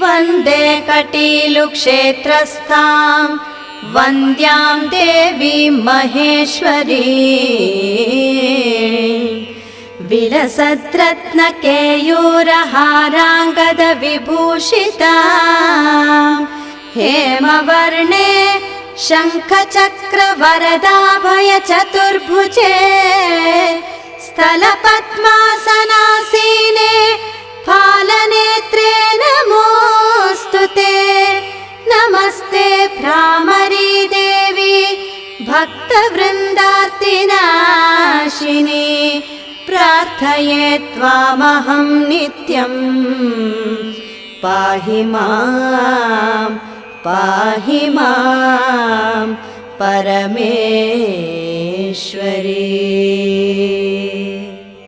वन्दे कटीलुक्षेत्रस्थां वन्द्यां देवी महेश्वरी। विलसद्रत्नकेयूरहाराङ्गदविभूषिता। हेमवर्णे शङ्खचक्रवरदाभयचतुर्भुजे स्थलपद्मासनासीने फालनेत्रे नमोऽस्तु ते। नमस्ते भ्रामरी देवी भक्तवृन्दार्तिनाशिनी। प्रार्थये त्वामहं नित्यम् पाहि मां पाहि मां परमेश्वरी